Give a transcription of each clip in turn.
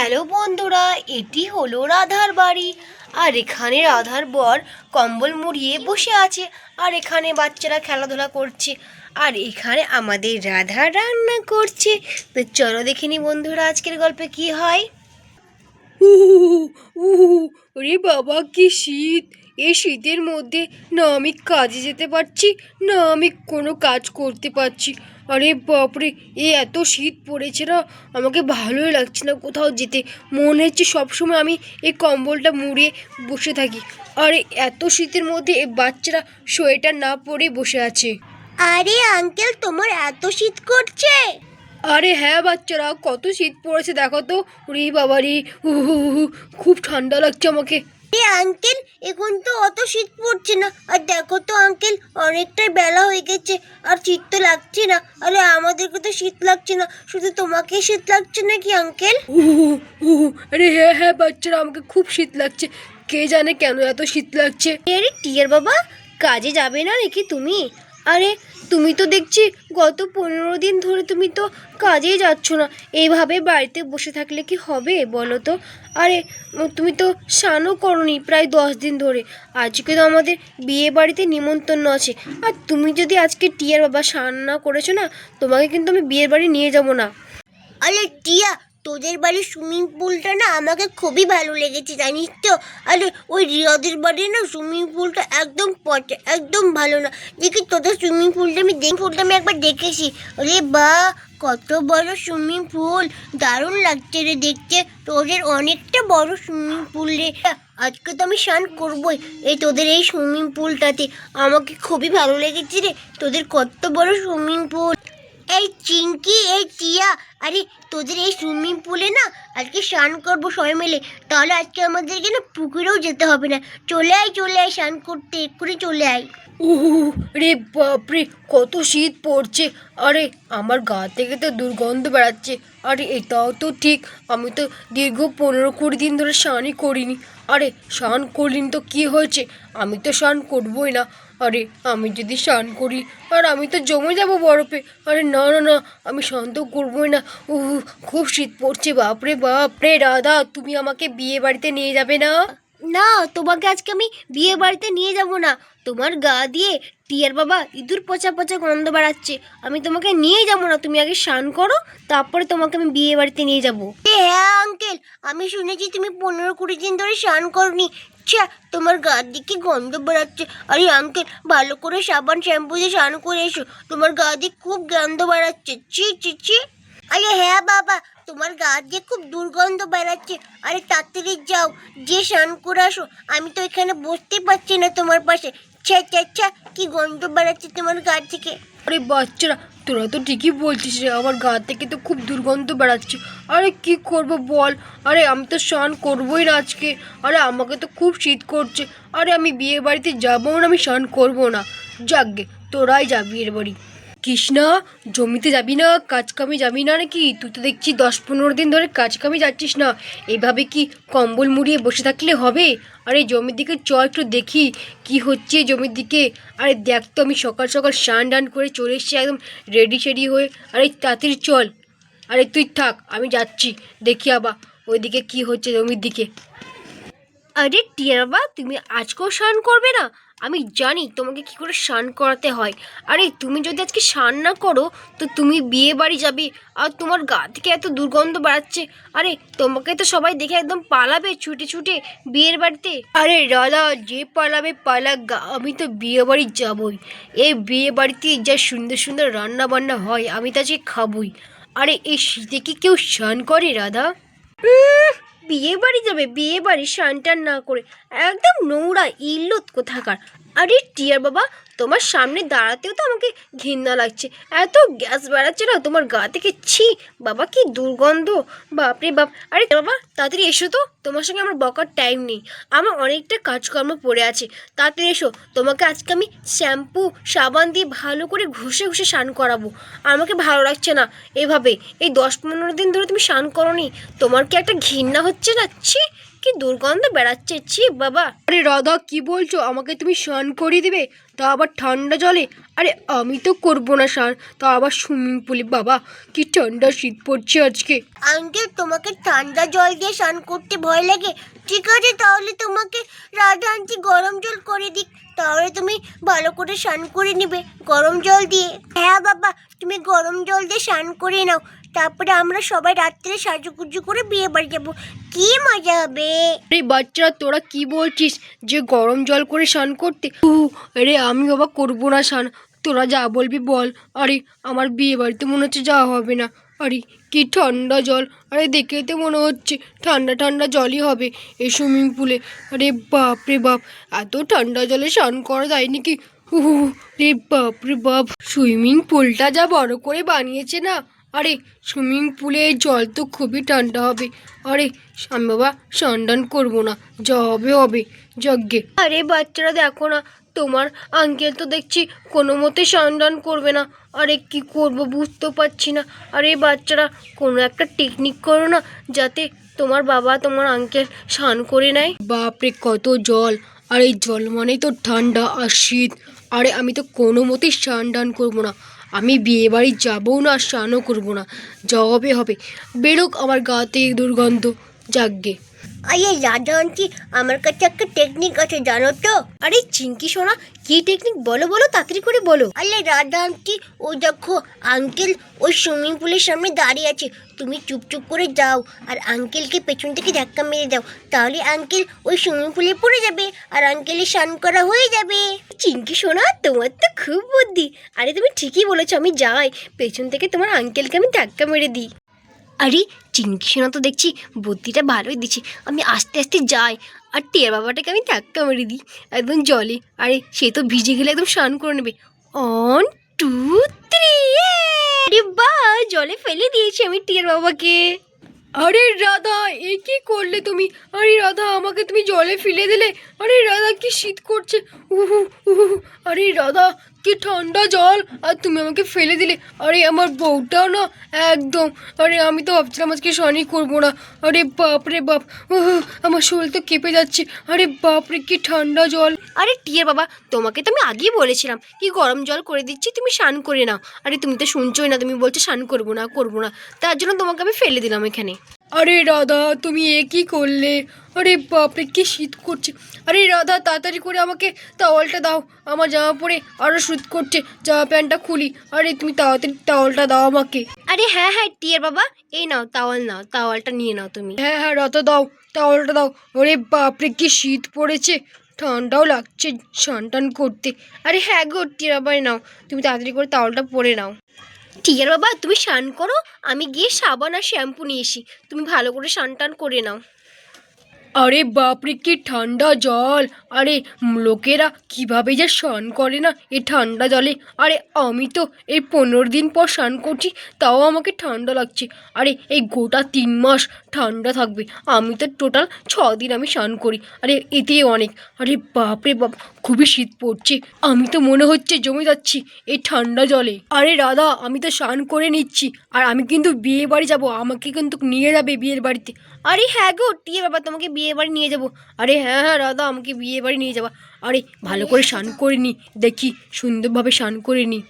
Hello বন্ধুরা, এটি হলো রাধার বাড়ি। আর এখানে রাধার বর কম্বল মুড়িয়ে বসে আছে, আর এখানে বাচ্চারা খেলাধুলা করছে, আর এখানে আমাদের রাধা রান্না করছে। তো চলো দেখিনি বন্ধুরা আজকের গল্পে কি হয়। ওরে বাবা, কি শীত। এই শীতের মধ্যে না আমি কাজে যেতে পারছি, না আমি কোনো কাজ করতে পারছি। আরে বাপরে এ এত শীত পড়েছে না আমাকে ভালোই লাগছে না কোথাও যেতে। মনে হচ্ছে সবসময় আমি এই কম্বলটা মুড়িয়ে বসে থাকি। আরে এত শীতের মধ্যে এই বাচ্চারা সোয়েটার না পরে বসে আছে। আরে আঙ্কেল তোমার এত শীত করছে? আরে হ্যাঁ বাচ্চারা কত শীত পড়েছে দেখো তো। রে বাবা রে খুব ঠান্ডা লাগছে আমাকে। আরে আঙ্কেল এখন তো অত শীত পড়ছে না। আর দেখো তো আঙ্কেল অনেকটাই বেলা হয়ে গেছে। আর শীত তো লাগছে না। আরে আমাদেরকে তো শীত লাগছে না। শুধু তোমাকে শীত লাগছে নাকি আঙ্কেল উহু, উহু, আরে হ্যাঁ হ্যাঁ বাচ্চারা আমাকে খুব শীত লাগছে। কে জানে কেন এত শীত লাগছে? আরে টিয়ার বাবা কাজে যাবে না নাকি তুমি? আরে তুমি তো দেখছি গত পনেরো দিন ধরে তুমি তো কাজেই যাচ্ছ না। এইভাবে বাড়িতে বসে থাকলে কি হবে বলো তো? আরে, তুমি তো স্নানও করনি প্রায় দশ দিন ধরে। আজকে তো আমাদের বিয়ে বাড়িতে নিমন্ত্রণ আছে। আর তুমি যদি আজকে টিয়ার বাবা স্নান না করেছ না, তোমাকে কিন্তু আমি বিয়ের বাড়ি নিয়ে যাব না। আরে, টিয়া তোদের বাড়ির সুইমিং পুলটা না আমাকে খুবই ভালো লেগেছে, জানিস তো? আরে, ওই রিয়াদের বাড়ি না সুইমিং পুলটা একদম পচা একদম ভালো না। দেখি তোদের সুইমিং পুলটা আমি দেখ, পুলটা আমি একবার দেখেছি। আরে বা, কত বড় সুইমিং পুল, দারুণ লাগছে রে দেখতে। তোদের অনেকটা বড় সুইমিং পুল রে। আজকে তো আমি স্নান করবোই এই তোদের এই সুইমিং পুলটাতে। আমাকে খুবই ভালো লেগেছে রে, তোদের কত বড় সুইমিং পুল। এই চিঙ্কি এই টিয়া আরে, তোদের এই সুইমিং পুলে না আজকে স্নান করব সবাই মিলে। তাহলে আজকে আমাদেরকে না পুকুরেও যেতে হবে না? চলে আয় চলে আয় স্নান করতে, এক্ষুনি চলে আয়। উহু, রে বাপরে, কত শীত পড়ছে। আরে, আমার গা থেকে তো দুর্গন্ধ বেড়াচ্ছে। আরে, এটাও তো ঠিক, আমি তো দীর্ঘ পনেরো কুড়ি দিন ধরে স্নানই করিনি। আরে, স্নান করিনি তো কি হয়েছে? আমি তো স্নান করবোই না। আরে, আমি যদি স্নান করি, আর আমি তো জমে যাব বরফে। আরে, না না না, আমি স্নান তো করবোই না। ও খুব শীত পড়ছে, বাপরে বাপরে, রাধা, তুমি আমাকে বিয়ে বাড়িতে নিয়ে যাবে না? না, তোমাকে আজকে আমি বিয়ে বাড়িতে নিয়ে যাব না। তোমার গা দিয়ে টিয়ার বাবা ইঁদুর পচা পচা গন্ধ বাড়াচ্ছে। আমি তোমাকে নিয়ে যাব না, তুমি আগে স্নান করো, তারপরে তোমাকে আমি বিয়ে বাড়িতে নিয়ে যাব। হ্যাঁ আঙ্কেল আমি শুনেছি তুমি পনেরো কুড়ি দিন ধরে স্নান করনি। ছা, তোমার গার দিকে গন্ধ বেড়াচ্ছে? আরে আঙ্কেল ভালো করে সাবান শ্যাম্পু দিয়ে স্নান করে এসো। তোমার গা দিয়ে খুব গন্ধ বাড়াচ্ছে। ছি ছি ছি। আরে হ্যাঁ বাবা তোমার গা দিয়ে খুব দুর্গন্ধ বেড়াচ্ছে। আরে তাড়াতাড়ি যাও যে স্নান করে আসো। আমি তো এখানে বসতে পারছি না তোমার পাশে। ছা ছা ছা, কি গন্ধ বেড়াচ্ছে তোমার গা থেকে। আরে বাচ্চারা, তোরা তো ঠিকই বলছিস রে, আমার গা থেকে তো খুব দুর্গন্ধ বেড়াচ্ছে। আরে কি করব বল? আরে আমি তো স্নান করবোই না আজকে। আরে আমাকে তো খুব শীত করছে। আরে আমি বিয়ে বাড়িতে যাব না, আমি স্নান করব না। যাকগে তোরাই যা বিয়ের বাড়ি। কৃষ্ণা, জমিতে যাবি না কাজ কামে যাবি না নাকি? তুই তো দেখছি দশ পনেরো দিন ধরে কাজ কামে যাচ্ছিস না। এভাবে কি কম্বল মুড়িয়ে বসে থাকলে হবে? আরে জমির দিকে চ, একটু দেখি কি হচ্ছে জমির দিকে। আরে দেখ তো, আমি সকাল সকাল স্নান টান করে চলে এসেছি একদম রেডি সেডি হয়ে। আরে তাড়াতাড়ি চল। আরে তুই থাক, আমি যাচ্ছি। দেখি আবার ওইদিকে কি হচ্ছে জমির দিকে। আরে টিয়া বাবা তুমি আজকেও স্নান করবে না? আমি জানি তোমাকে কি করে স্নান করাতে হয়। আরে তুমি যদি আজকে স্নান না করো, তো তুমি বিয়ে বাড়ি যাবে আর তোমার গা থেকে এত দুর্গন্ধ বাড়াচ্ছে। আরে তোমাকে তো সবাই দেখে একদম পালাবে ছুটে ছুটে বিয়ের বাড়িতে। আরে রাধা, যে পালাবে পালাক গা, আমি তো বিয়ে বাড়ি যাবই। এই বিয়ে বাড়িতে যা সুন্দর সুন্দর রান্না বান্না হয়, আমি তা যে খাবই। আরে এই শীতে কি কেউ স্নান করে রাধা? বিয়ে বাড়ি যাবে, বিয়ে বাড়ি টান না করে। একদম নোংরা, ইল্লত কোথাকার। আরে টিয়ার বাবা তোমার সামনে দাঁড়াতেও তো আমাকে ঘৃণা লাগছে। এত গ্যাস বেড়াচ্ছে না, তোমার গা থেকে ছি। বাবা, কি দুর্গন্ধ। বাপরে বাপ। আরে বাবা, তাড়াতাড়ি এসো তো। তোমার সঙ্গে আমার বকার টাইম নেই। আমার অনেকটা কাজকর্ম পড়ে আছে। তাড়াতাড়ি এসো। তোমাকে আজকে আমি শ্যাম্পু, সাবান দিয়ে ভালো করে ঘষে ঘষে স্নান করাবো। আমাকে ভালো লাগছে না। এভাবে, এই দশ পনেরো দিন ধরে তুমি স্নান করনি। তোমার কি একটা ঘৃণা হচ্ছে না? ছি, কি দুর্গন্ধ বেড়াচ্ছে। ছি, বাবা। আরে রাধা, কি বলছো? আমাকে তুমি স্নান করিয়ে দিবে? তা আবার ঠান্ডা জলে? আরে, আমি তো করব না স্নান তা আবার সুইমিং পুলে, বাবা, কি ঠান্ডা শীত পড়ছে আজকে। আঙ্কেল, তোমাকে ঠান্ডা জল দিয়ে স্নান করতে ভয় লাগে? ঠিক আছে, তাহলে তোমাকে রাধা আন্টি গরম জল করে দিক। তাহলে তুমি ভালো করে স্নান করে নিবে, গরম জল দিয়ে। হ্যাঁ বাবা, তুমি গরম জল দিয়ে স্নান করে নাও। তারপরে আমরা সবাই রাত্রে সাজুগুজু করে বিয়ে বাড়ি যাব। কি মজা হবে? আরে বাচ্চারা, তোরা কি বলছিস? যে গরম জল করে স্নান করতে? আরে আমি বাবা করব না স্নান। তোরা যা বলবি বল। আরে, আমার বিয়ে বাড়িতে মনে হচ্ছে যাওয়া হবে না। আরে, কি ঠান্ডা জল। আরে দেখে তো মনে হচ্ছে ঠান্ডা ঠান্ডা জলই হবে এই সুইমিং পুলে। আরে বাপ রে বাপ, এত ঠান্ডা জলে স্নান করা যায় নাকি? রে বাপ রে বাপ, সুইমিং পুলটা যা বড় করে বানিয়েছে না? আরে সুইমিং পুলে জল তো খুবই ঠান্ডা হবে। আরে আমি বাবা স্নান করব না যা হবে হবে যজ্ঞে আরে বাচ্চারা দেখো না তোমার আঙ্কেল তো দেখছি কোনো মতে স্নান করবে না। আরে কি করব বুঝতে পারছি না। আরে বাচ্চারা কোনো একটা টেকনিক করো না যাতে তোমার বাবা তোমার আঙ্কেল স্নান করে নেয়। বাপরে কত জল। আর এই জল মানেই তো ঠান্ডা আর শীত। আরে আমি তো কোনো মতেই স্নান টান করব না। আমি বিয়ে বাড়ি যাব না আর স্নানও করব না। যা হবে। হবে বেরোক আমার গা থেকে দুর্গন্ধ। যাগ্গে আরে আন্টি আমার কাছে একটা টেকনিক আছে জানো তো? আরে চিঙ্কি সোনা কি টেকনিক বলো বলো তাড়াতাড়ি করে বলো। আরে রাধা আন্টি ওই দেখো আঙ্কেল ওই সুইমিং পুলের সামনে দাঁড়িয়ে আছে। তুমি চুপ চুপ করে যাও আর আঙ্কেলকে পেছন থেকে ধাক্কা মেরে দাও। তাহলে আঙ্কেল ওই সুইমিং পুলে পড়ে যাবে আর আঙ্কেলের স্নান করা হয়ে যাবে। চিঙ্কি সোনা তোমার তো খুব বুদ্ধি। আরে তুমি ঠিকই বলেছ আমি যাই। পেছন থেকে তোমার আঙ্কেলকে আমি ধাক্কা মেরে দিই। আরে চিঙ্কি সোনা তো দেখছি, বুদ্ধিটা ভালোই দিচ্ছে। আমি আস্তে আস্তে যাই, আর টিয়ার বাবাটাকে আমি ধাক্কা মেরে দিই, একদম জলে। আরে, সে তো ভিজে গেলে একদম স্নান করে নেবে। অন টু থ্রি আরে বা জলে ফেলে দিয়েছি আমি টিয়ার বাবাকে। আরে রাধা, এ কি করলে তুমি? আরে রাধা, আমাকে তুমি জলে ফেলে দিলে। আরে রাধা, কি শীত করছে। উহু উহু, আরে রাধা কি ঠান্ডা জল? আর তুমি আমাকে ফেলে দিলে। আরে, আমার বউটাও না, একদম। আরে, আমি তো ভাবছিলাম আজকে শনি করব না। আরে বাপ রে বাপ। আমার শরীর তো কেঁপে যাচ্ছে। আরে বাপ রে, কি ঠান্ডা জল। আরে, টিয়ার বাবা, তোমাকে তো আমি আগেই বলেছিলাম। কি গরম জল করে দিচ্ছি, তুমি স্নান করে নাও। আরে, তুমি তো শুনছোই না, তুমি বলছো স্নান করব না করব না। তার জন্য তোমাকে আমি ফেলে দিলাম এখানে। আরে রাধা তুমি এ কি করলে? আরে বাপরে কি শীত করছে। আরে রাধা তাড়াতাড়ি করে আমাকে তাওয়ালটা দাও। আমার জামা পরে আরও শীত করছে। জামা প্যান্টটা খুলি। আরে তুমি তাড়াতাড়ি তাওয়ালটা দাও আমাকে। আরে হ্যাঁ হ্যাঁ টিয়ার বাবা এই নাও তাওয়াল নাও তাওয়ালটা নিয়ে নাও তুমি। হ্যাঁ হ্যাঁ রাধা দাও তাওয়ালটা দাও। আরে বাপরে কি শীত পড়েছে। ঠান্ডাও লাগছে টান করতে। আরে হ্যাঁ গো টিয়ার বাবা নাও। তুমি তাড়াতাড়ি করে তাওয়ালটা পরে নাও। আছে বাবা, তুমি স্নান করো, আমি গিয়ে সাবান আর শ্যাম্পু নিয়ে এসি। তুমি ভালো করে স্নান টান করে নাও। আরে বাপরে, কি ঠান্ডা জল। আরে লোকেরা কীভাবে যে স্নান করে না এই ঠান্ডা জলে? আরে, আমি তো এই পনেরো দিন পর স্নান করছি, তাও আমাকে ঠান্ডা লাগছে। আরে, এই গোটা তিন মাস ঠান্ডা থাকবে। আমি তো টোটাল ছ দিন আমি স্নান করি। আরে, এতে অনেক। আরে বাপরে বাপ, খুবই শীত পড়ছে। আমি তো মনে হচ্ছে জমে যাচ্ছি এই ঠান্ডা জলে। আরে দাদা আমি তো স্নান করে নিচ্ছি। আর আমি কিন্তু বিয়ে বাড়ি যাব। আমাকে কিন্তু নিয়ে যাবে বিয়ের বাড়িতে। আরে হ্যাঁ গো, টিয়ে বাবা তোমাকে বিয়ে বাড়ি নিয়ে যাব। আরে হ্যাঁ হ্যাঁ দাদা আমাকে বিয়ে বাড়ি নিয়ে যাবা। আরে, ভালো করে স্নান করে নি, দেখি সুন্দরভাবে স্নান করে নি।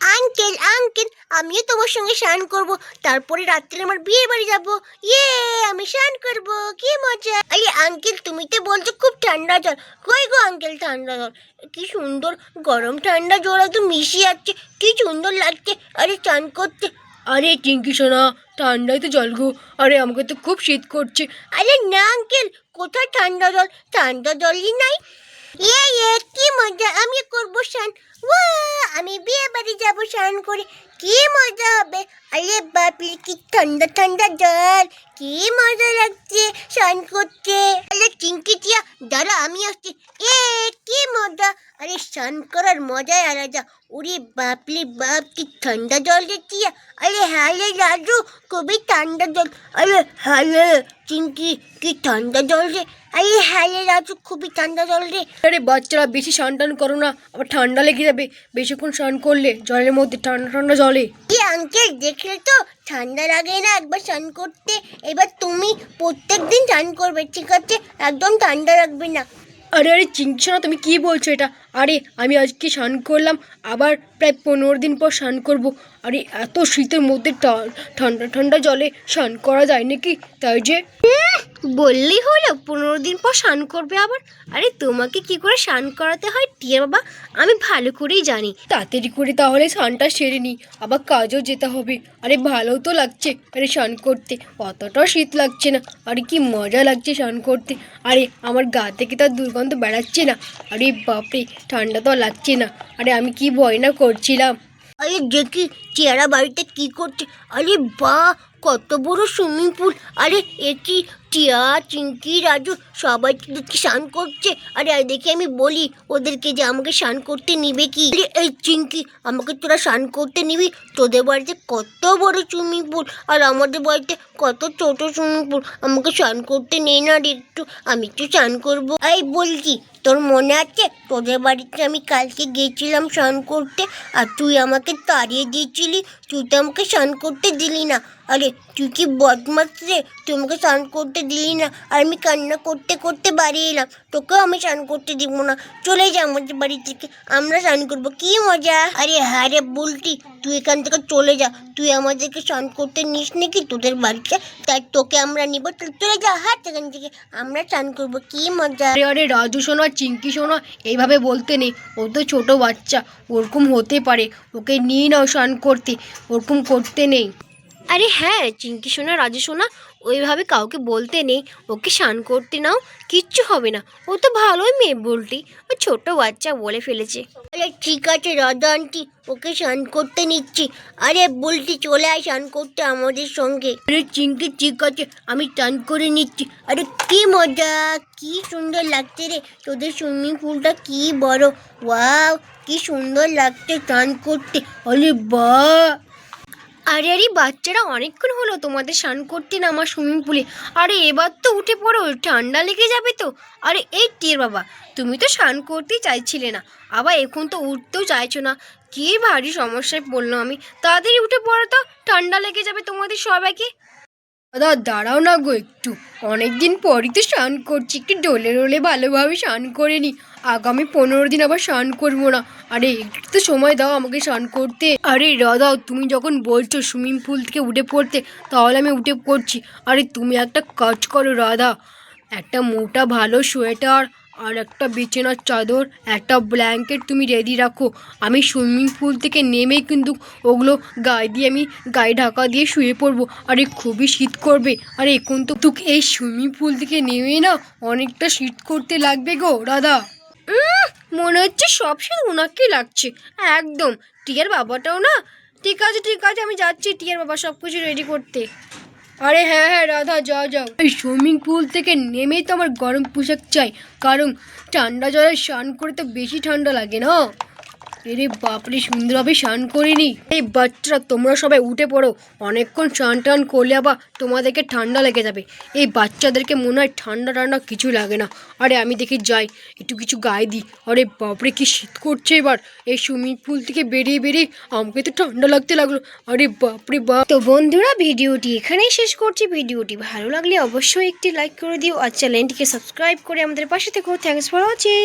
আঙ্কেল আঙ্কেল, আমিও তোমার সঙ্গে স্নান করব। তারপরে রাত্রে আমার বিয়ে বাড়ি যাব। ইয়ে আমি স্নান করব, কি মজা। আরে, আঙ্কেল, তুমি তো বলছো খুব ঠান্ডা জল। কই গো আঙ্কেল, ঠান্ডা জল? কি সুন্দর, গরম ঠান্ডা জল একদম মিশিয়ে যাচ্ছে, কি সুন্দর লাগছে। আরে, স্নান করতে। আরে চিঙ্কি সোনা, ঠান্ডায় তো জল গো। আরে, আমাকে তো খুব শীত করছে। আরে না, আঙ্কেল, কোথায় ঠান্ডা জল? ঠান্ডা জলই নাই। ইয়ে ইয়ে কি মজা, আমি করব স্নান। ওয়া, আমি বিয়ে বাড়ি যাব স্নান করে। কি মজা হবে। আরে বাপরে, কি ঠান্ডা ঠান্ডা জল। কি মজা লাগছে স্নান করতে। আরে চিঙ্কি টিয়া, দাঁড়া, আমি আসছি। এ, কি আরে স্নান করার মজাই আলাদা। ওরে বাপরে বাপ কি ঠান্ডা জল টিয়া আরে হ্যাঁ রে রাজু খুবই ঠান্ডা জল? আরে হ্যাঁ রে চিঙ্কি কি ঠান্ডা জল রে। আরে হ্যাঁ রে রাজু খুবই ঠান্ডা জল রে। আরে বাচ্চারা বেশি স্নান টান করো না আবার ঠান্ডা লেগে যাবে। বেশিক্ষণ স্নান করলে জলের মধ্যে ঠান্ডা ঠান্ডা জলে। কি আঙ্কেল দেখলে তো ঠান্ডা লাগে না একবার স্নান করতে। এবার তুমি প্রত্যেক দিন স্নান করবে ঠিক আছে? একদম ঠান্ডা লাগবে না। আরে আরে চিংছো না তুমি কি বলছো এটা? আরে আমি আজকে স্নান করলাম আবার প্রায় পনেরো দিন পর স্নান করব। আরে এত শীতের মধ্যে ঠান্ডা ঠান্ডা জলে স্নান করা যায় নাকি? তাই যে। বললেই হলো পনেরো দিন পর স্নান করবে আবার। আরে তোমাকে কি করে স্নান করাতে হয় টিয়া বাবা? আমি ভালো করেই জানি। তাড়াতাড়ি করে তাহলে স্নানটা সেরে নিই আবার কাজও যেতে হবে। আরে ভালো তো লাগছে আরে স্নান করতে। অতটাও শীত লাগছে না আরে কি মজা লাগছে স্নান করতে। আরে আমার গা থেকে তার দুর্গন্ধ বেড়াচ্ছে না। আরে বাপরে ঠান্ডা তো লাগছে না। আরে আমি কি ভয় না করছিলাম। আরে দেখি চেহারা বাড়িতে কি করছে। আরে বা কত বড় সুইমিং পুল। আরে এটি টিয়া, চিঙ্কি, রাজু সবাই দেখি স্নান করছে। আরে, আর, দেখে আমি বলি, ওদেরকে যে আমাকে স্নান করতে নিবে কি? এই চিঙ্কি, আমাকে তোরা স্নান করতে নিবি? তোদের বাড়িতে কত বড় সুইমিং পুল, আর আমাদের বাড়িতে কত ছোট সুইমিং পুল। আমাকে স্নান করতে নেই না রে একটু, আমি একটু স্নান করব। এই বলছি, তোর মনে আছে? তোদের বাড়িতে আমি কালকে গিয়েছিলাম স্নান করতে, আর তুই আমাকে তাড়িয়ে দিয়েছিলি, তুই তো আমাকে স্নান করতে দিলি না। আরে তুই কি বদমাস রে? তুই আমাকে স্নান করতে দিলি না। আর আমি কান্না করতে করতে বাড়ি এলাম। তোকেও আমি স্নান করতে দিব না। চলে যা আমাদের বাড়ি থেকে আমরা স্নান করব। কি মজা? আরে হ্যাঁ রে বলতি তুই এখান থেকে চলে যা। তুই আমাদেরকে স্নান করতে নিস নাকি? তোদের বাড়িতে? তাই তোকে আমরা নিব। চলে যা হাত এখান থেকে। আমরা স্নান করব। কি মজা? আরে আরে, রাজু সোনা চিঙ্কি সোনা এইভাবে বলতে নেই। ও তো ছোটো বাচ্চা। ওরকম হতে পারে। ওকে নিয়ে নাও স্নান করতে। ওরকম করতে নেই। আরে হ্যাঁ চিঙ্কি সোনা রাজু সোনা ওইভাবে কাউকে বলতে নেই। ওকে স্নান করতে নাও কিচ্ছু হবে না। ও তো ভালোই মেয়ে বলটি। ও ছোট বাচ্চা বলে ফেলেছে। আরে ঠিক আছে রাধা আন্টি ওকে স্নান করতে নিচ্ছি। আরে বলটি চলে আয় স্নান করতে আমাদের সঙ্গে। আরে চিঙ্কি ঠিক আছে আমি স্নান করে নিচ্ছি। আরে কি মজা কি সুন্দর লাগছে রে। তোদের সুইমিং পুলটা কি বড়। ওয়াও কি সুন্দর লাগছে স্নান করতে। আরে বাহ! আরে আরে, বাচ্চারা অনেকক্ষণ হলো তোমাদের স্নান করতে না আমার সুইমিং পুলে। আরে, এবার তো উঠে পড়ো, ঠান্ডা লেগে যাবে তো। আরে, এই টের বাবা, তুমি তো স্নান করতেই চাইছিলে না। আবার এখন তো উঠতেও চাইছো না। কী ভারী সমস্যায় পড়ল আমি। তাড়াতাড়ি উঠে পড়ো তো, ঠান্ডা লেগে যাবে তোমাদের সবাইকে। দাদা, দাঁড়াও না গো একটু। অনেকদিন পরই তো স্নান করছি, একটু ডোলে ডোলে ভালোভাবে স্নান করে নি। আগামী পনেরো দিন আবার স্নান করব না। আরে, একটু তো সময় দাও আমাকে স্নান করতে। আরে দাদা তুমি যখন বলছো সুইমিং পুল থেকে উঠে পড়তে, তাহলে আমি উঠে পড়ছি। আরে, তুমি একটা কাজ করো, রাধা। একটা মোটা ভালো সোয়েটার আর একটা বিছানার চাদর, একটা ব্ল্যাঙ্কেট তুমি রেডি রাখো। আমি সুইমিং পুল থেকে নেমেই কিন্তু ওগুলো গায়ে দিয়ে আমি গায়ে ঢাকা দিয়ে শুয়ে পড়ব। আরে খুবই শীত করবে। আরে এখন তো তোকে এই সুইমিং পুল থেকে নেমে না অনেকটা শীত করতে লাগবে গো দাদা মনে হচ্ছে সব শীত ওনাকে লাগছে। একদম। টিয়ার বাবাটাও না? ঠিক আছে ঠিক আছে, আমি যাচ্ছি। টিয়ার বাবা সব কিছু রেডি করতে। আরে হ্যাঁ হ্যাঁ রাধা, যাও যাও। এই সুইমিং পুল থেকে নেমেই তো আমার গরম পোশাক চাই। কারণ ঠান্ডা জলে স্নান করে তো বেশি ঠান্ডা লাগে না। এরে বাপরে, সুন্দরভাবে স্নান করিনি। এই বাচ্চারা, তোমরা সবাই উঠে পড়ো। অনেকক্ষণ স্নান টান করলে আবার তোমাদেরকে ঠান্ডা লেগে যাবে। এই বাচ্চাদেরকে মনে হয় ঠান্ডা ঠান্ডা কিছু লাগে না। আরে আমি দেখি যাই, একটু কিছু গায়ে দিই। আরে বাপরে, কি শীত করছে এবার। এই সুইমিং পুল থেকে বেরিয়ে বেরিয়ে আমাকে তো ঠান্ডা লাগতে লাগল। আরে বাপরে, বাপ। তো বন্ধুরা, ভিডিওটি এখানেই শেষ করছি। ভিডিওটি ভালো লাগলে অবশ্যই একটি লাইক করে দিও আর চ্যানেলটিকে সাবস্ক্রাইব করে আমাদের পাশে থেকো। Thanks for watching